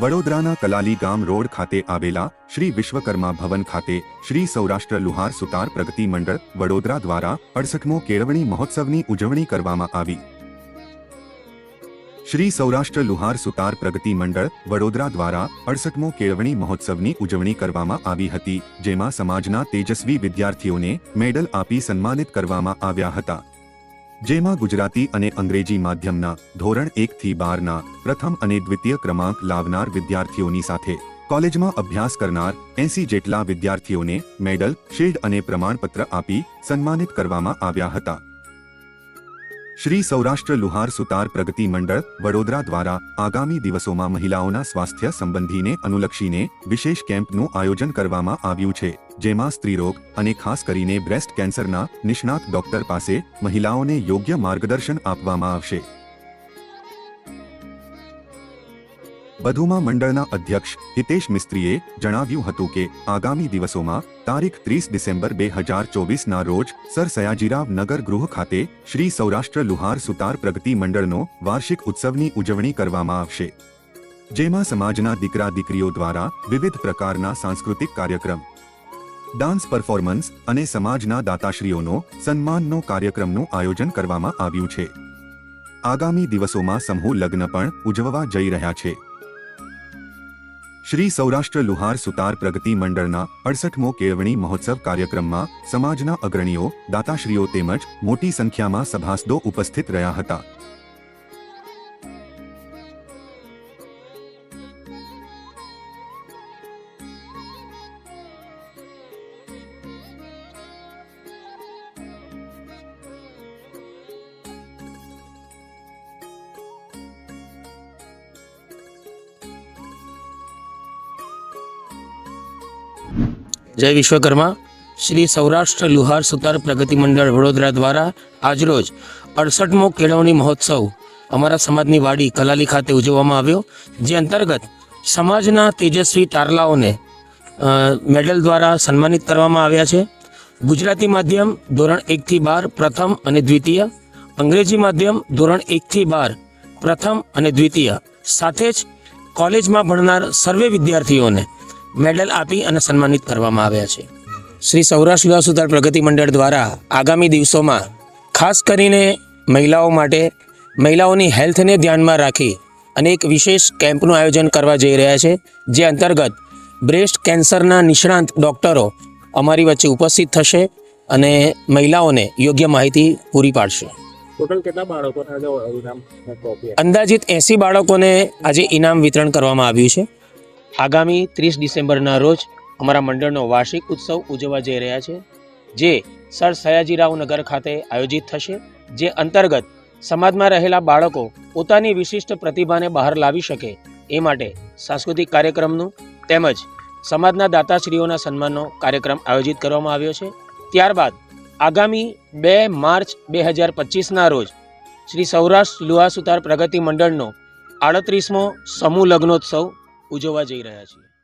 વડોદરાના કલાલી ગામ રોડ ખાતે આવેલા શ્રી વિશ્વકર્મા ભવન ખાતે શ્રી સૌરાષ્ટ્ર લુહાર સુતાર પ્રગતિ મંડળ વડોદરા દ્વારા અડસઠમો કેળવણી મહોત્સવની ઉજવણી કરવામાં આવી. શ્રી સૌરાષ્ટ્ર લુહાર સુતાર પ્રગતિ મંડળ વડોદરા દ્વારા અડસઠમો કેળવણી મહોત્સવની ઉજવણી કરવામાં આવી હતી, જેમાં સમાજના તેજસ્વી વિદ્યાર્થીઓને મેડલ આપી સન્માનિત કરવામાં આવ્યા હતા. જેમાં ગુજરાતી અને અંગ્રેજી માધ્યમના ધોરણ એક થી બારના પ્રથમ અને દ્વિતીય ક્રમાંક લાવનાર વિદ્યાર્થીઓની સાથે કોલેજમાં અભ્યાસ કરનાર એસી જેટલા વિદ્યાર્થીઓને મેડલ, શિલ્ડ અને પ્રમાણપત્ર આપી સન્માનિત કરવામાં આવ્યા હતા. શ્રી સૌરાષ્ટ્ર લુહાર સુતાર પ્રગતિ મંડળ, વડોદરા દ્વારા આગામી દિવસોમાં મહિલાઓના સ્વાસ્થ્ય સંબંધીને અનુલક્ષીને વિશેષ કેમ્પનું આયોજન કરવામાં આવ્યું છે, જેમાં સ્ત્રીરોગ અને ખાસ કરીને બ્રેસ્ટ કેન્સરના નિષ્ણાત ડોક્ટર પાસે મહિલાઓને યોગ્ય માર્ગદર્શન આપવામાં આવશે. વધુમાં મંડળના અધ્યક્ષ હિતેશ મિસ્ત્રીએ જણાવ્યું હતું કે, આગામી દિવસોમાં તારીખ ત્રીસ ડિસેમ્બર બે હજાર ચોવીસના રોજ સર સયાજીરાવ નગર ગૃહ ખાતે શ્રી સૌરાષ્ટ્ર લુહાર સુતાર પ્રગતિ મંડળનો વાર્ષિક ઉત્સવની ઉજવણી કરવામાં આવશે. જેમાં સમાજના દીકરા દીકરીઓ દ્વારા વિવિધ પ્રકારના સાંસ્કૃતિક કાર્યક્રમ, ડાન્સ પરફોર્મન્સ અને સમાજના દાતાશ્રીઓનો સન્માનનો કાર્યક્રમનું આયોજન કરવામાં આવ્યું છે. આગામી દિવસોમાં સમૂહ લગ્ન પણ ઉજવવા જઈ રહ્યા છે. શ્રી સૌરાષ્ટ્ર લુહાર સુતાર પ્રગતિ મંડળના અડસઠમો કેળવણી મહોત્સવ કાર્યક્રમમાં સમાજના અગ્રણીઓ, દાતાશ્રીઓ તેમજ મોટી સંખ્યામાં સભાસદો ઉપસ્થિત રહ્યા હતા. જય વિશ્વકર્મા. શ્રી સૌરાષ્ટ્ર લુહાર સુતાર પ્રગતિ મંડળ વડોદરા દ્વારા આજરોજ અડસઠમો કેળવણી મહોત્સવ અમારા સમાજની વાડી કલાલી ખાતે ઉજવવામાં આવ્યો, જે અંતર્ગત સમાજના તેજસ્વી તારલાઓને મેડલ દ્વારા સન્માનિત કરવામાં આવ્યા છે. ગુજરાતી માધ્યમ ધોરણ એકથી બાર પ્રથમ અને દ્વિતીય, અંગ્રેજી માધ્યમ ધોરણ એકથી બાર પ્રથમ અને દ્વિતીય, સાથે જ કોલેજમાં ભણનાર સર્વે વિદ્યાર્થીઓને મેડલ આપી અને સન્માનિત કરવામાં આવ્યા છે. શ્રી સૌરાષ્ટ્ર યુવા સુધાર પ્રગતિ મંડળ દ્વારા આગામી દિવસોમાં ખાસ કરીને મહિલાઓ માટે મહિલાઓની હેલ્થને ધ્યાનમાં રાખી અને એક વિશેષ કેમ્પનું આયોજન કરવા જઈ રહ્યા છે જે અંતર્ગત બ્રેસ્ટ કેન્સરના નિષ્ણાંત ડૉક્ટરો અમારી વચ્ચે ઉપસ્થિત થશે અને મહિલાઓને યોગ્ય માહિતી પૂરી પાડશે. ટોટલ કેટલા બાળકોને અંદાજિત એંસી બાળકોને આજે ઇનામ વિતરણ કરવામાં આવ્યું છે. આગામી ત્રીસ ડિસેમ્બરના રોજ અમારા મંડળનો વાર્ષિક ઉત્સવ ઉજવવા જઈ રહ્યા છે, જે સર સયાજીરાવ નગર ખાતે આયોજિત થશે, જે અંતર્ગત સમાજમાં રહેલા બાળકો પોતાની વિશિષ્ટ પ્રતિભાને બહાર લાવી શકે એ માટે સાંસ્કૃતિક કાર્યક્રમનું તેમજ સમાજના દાતાશ્રીઓના સન્માનનો કાર્યક્રમ આયોજિત કરવામાં આવ્યો છે. ત્યારબાદ આગામી બે માર્ચ બે હજાર પચીસના રોજ શ્રી સૌરાષ્ટ્ર લુહાસુતાર પ્રગતિ મંડળનો આડત્રીસમો સમૂહ લગ્નોત્સવ ઉજવવા જઈ રહ્યા છીએ.